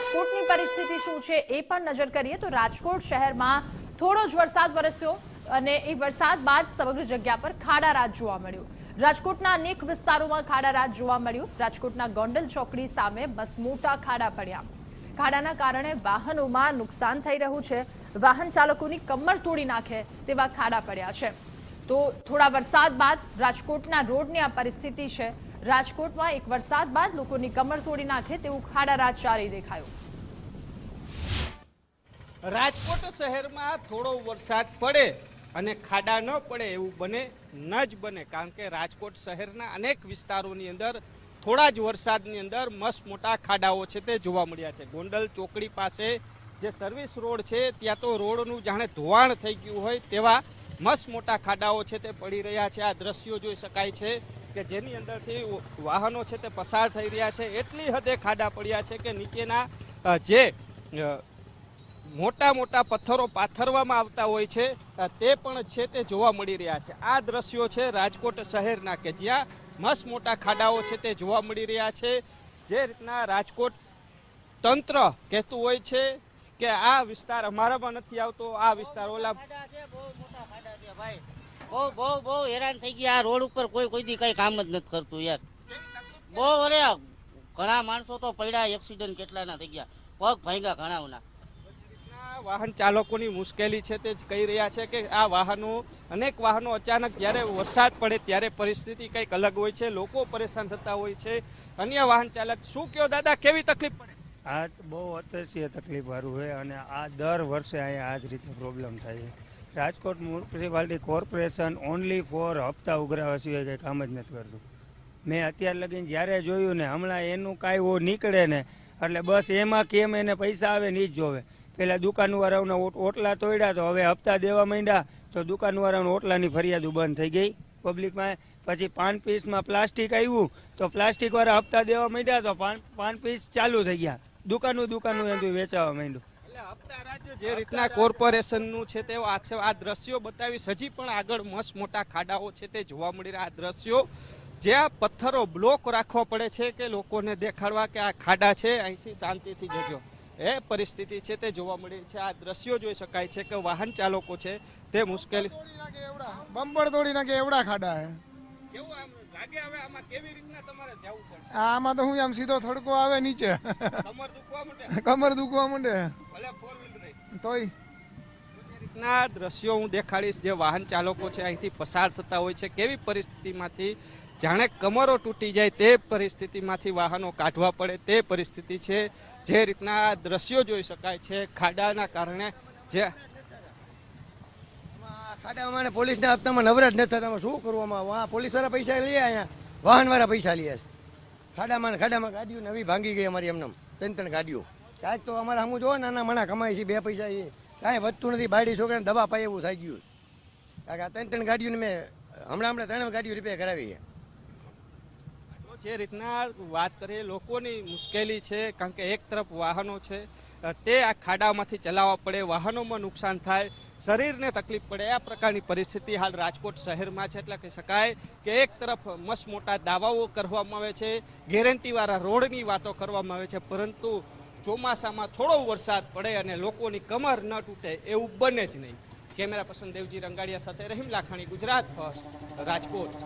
રાજકોટની પરિસ્થિતિ શું છે એ પણ નજર કરીએ. તો રાજકોટ શહેરમાં થોડો જ વરસાદ વરસ્યો અને એ વરસાદ બાદ સમગ્ર જગ્યા પર ખાડા રાત જોવા મળ્યું. રાજકોટના અનેક વિસ્તારોમાં ખાડા રાત જોવા મળ્યું. રાજકોટના ગોંડલ ચોકડી સામે બસ મોટા ખાડા પડ્યા. ખાડાના કારણે વાહનોમાં નુકસાન થઈ રહ્યું છે. વાહન ચાલકોની કમર તોડી નાખે તેવા ખાડા પડ્યા છે. તો થોડા વરસાદ બાદ રાજકોટના રોડની આ પરિસ્થિતિ છે. રાજકોટમાં એક વરસાદ બાદ લોકોની કમર તોડી નાખે તેવું ખાડા રાત ચારી દેખાયું. રાજકોટ શહેરમાં થોડો વરસાદ પડે અને ખાડા ન પડે એવું બને ન જ બને, કારણ કે રાજકોટ શહેરના અનેક વિસ્તારોની અંદર થોડા જ વરસાદની અંદર મસ્ત મોટા ખાડાઓ છે તે જોવા મળ્યા છે. ગોંડલ ચોકડી પાસે જે સર્વિસ રોડ છે, ત્યાં તો રોડનું જાણે ધોવાણ થઈ ગયું હોય તેવા મસ્ત મોટા ખાડાઓ છે તે પડી રહ્યા છે. આ દ્રશ્યો જોઈ શકાય છે કે જેની અંદરથી વાહનો છે તે પસાર થઈ રહ્યા છે, એટલી હદે ખાડા પડ્યા છે કે નીચેના જે મોટા મોટા પથ્થરો પાથરવામાં આવતા હોય છે તે પણ છે તે જોવા મળી રહ્યા છે. આ દ્રશ્યો છે રાજકોટ શહેરના કે જ્યાં મસ્ત મોટા ખાડાઓ છે તે જોવા મળી રહ્યા છે. જે રીતના રાજકોટ તંત્ર કહેતું હોય છે કે આ વિસ્તાર અમારામાં નથી આવતો, આ વિસ્તાર ઓલા ભાઈ. બહુ બહુ બહુ હેરાન થઈ ગયા. આ રોડ ઉપર કોઈ કોઈ દી કઈ કામ જ નથી કરતું યાર. બહુ અરે ઘણા માણસો તો પડ્યા એક્સિડન્ટ કેટલાના થઈ ગયા. પગ ભાંગ્યા ઘણાઓના. આ વાહન ચાલકોની મુશ્કેલી છે તે જ કહી રહ્યા છે કે આ વાહનો અનેક વાહનો અચાનક જ્યારે વરસાદ પડે ત્યારે પરિસ્થિતિ કંઈક અલગ હોય છે લોકો પરેશાન થતા હોય છે. અન્ય વાહન ચાલક શું કયો દાદા કેવી તકલીફ પડે? આ બહુ અતિશય તકલીફ વાળું છે અને આ દર વર્ષે અહીંયા આ જ રીતે પ્રોબ્લેમ થાય છે. Rajkot municipality corporation only four હપ્તા ઉઘરાવા સિવાય કંઈ કામ જ નથી કરતું. મેં અત્યાર લગીને જ્યારે જોયું ને, હમણાં એનું કાંઈ નીકળે ને, એટલે બસ એમાં કેમ એને પૈસા આવે ને જ જોવે. પેલા દુકાનવાળાઓના ઓટલા તોડ્યા તો હવે હપ્તા દેવા માંડ્યા, તો દુકાનવાળાઓને ઓટલાની ફરિયાદો બંધ થઈ ગઈ. પબ્લિકમાં પછી પાન પીસમાં પ્લાસ્ટિક આવ્યું તો પ્લાસ્ટિકવાળા હપ્તા દેવા માંડ્યા તો પાન પાન પીસ ચાલુ થઈ ગયા. દુકાનું દુકાનું એનું વેચાવા માંડ્યું. જે રીતના કોર્પોરેશનનું છે તેવો આક્ષેપ આ દ્રશ્યો બતાવીશ. હજી પણ આગળ મસ્ત મોટા ખાડાઓ છે તે જોવા મળી રહ્યા. આ દ્રશ્યો જ્યાં પથ્થરો બ્લોક રાખવા પડે છે કે લોકોને દેખાડવા કે આ ખાડા છે અહીંથી શાંતિથી જજો. એ પરિસ્થિતિ છે તે જોવા મળી છે. આ દ્રશ્યો જોઈ શકાય છે કે વાહન ચાલકો છે તે મુશ્કેલી બંબર બમ્પર તોડી નાખે એવડા ખાડા હે. કેવું આમ લાગે હવે આમાં કેવી રીતના તમારે જવું પડશે? આમાં તો હું આમ સીધો થડકો આવે નીચે. કમર દુખવા માટે કમર દુખવા માંડે. તોય. રીતના દ્રશ્યો હું દેખાડીશ. જે વાહન ચાલકો છે અહીંથી પસાર થતા હોય છે. કેવી પરિસ્થિતિમાંથી જાણે કમરો તૂટી જાય તે પરિસ્થિતિમાંથી વાહનો કાઢવા પડે તે પરિસ્થિતિ છે. જે રીતના દ્રશ્યો જોઈ શકાય છે. ખાડાના કારણે જે ખાડામાં અને પોલીસના હપ્તામાં નવરા જ નથી થતા શું કરવામાં વાહ પોલીસવાળા પૈસા લે અહીંયા? વાહનવાળા પૈસા લે છે. ખાડામાં ખાડામાં ગાડીઓ નવી ભાંગી ગઈ અમારી એમને ત્રણ ત્રણ ગાડીઓ. કાંઈક તો અમારે હમું જોવો નાના મણા કમાય છે, બે પૈસા એ કાંઈ વધતું નથી. બાયડી છોકરાને દવા પાય એવું થઈ ગયું. કારણ કે ત્રણ ત્રણ ગાડીઓને મેં હમણાં હમણાં ત્રણ ગાડીઓ રિપેર કરાવી છે. જે રીતના વાત કરીએ, લોકોની મુશ્કેલી છે, કારણ કે એક તરફ વાહનો છે તે આ ખાડામાંથી ચલાવવા પડે, વાહનોમાં નુકસાન થાય, શરીરને તકલીફ પડે, આ પ્રકારની પરિસ્થિતિ હાલ રાજકોટ શહેરમાં છે. એટલે કહી શકાય કે એક તરફ મસ્ત મોટા દાવાઓ કરવામાં આવે છે, ગેરંટીવાળા રોડની વાતો કરવામાં આવે છે, પરંતુ ચોમાસામાં થોડો વરસાદ પડે અને લોકોની કમર ન તૂટે એવું બને જ નહીં. કેમેરા પર્સન દેવજી રંગાડિયા સાથે રહીમ લાખાણી, ગુજરાત ફર્સ્ટ, રાજકોટ.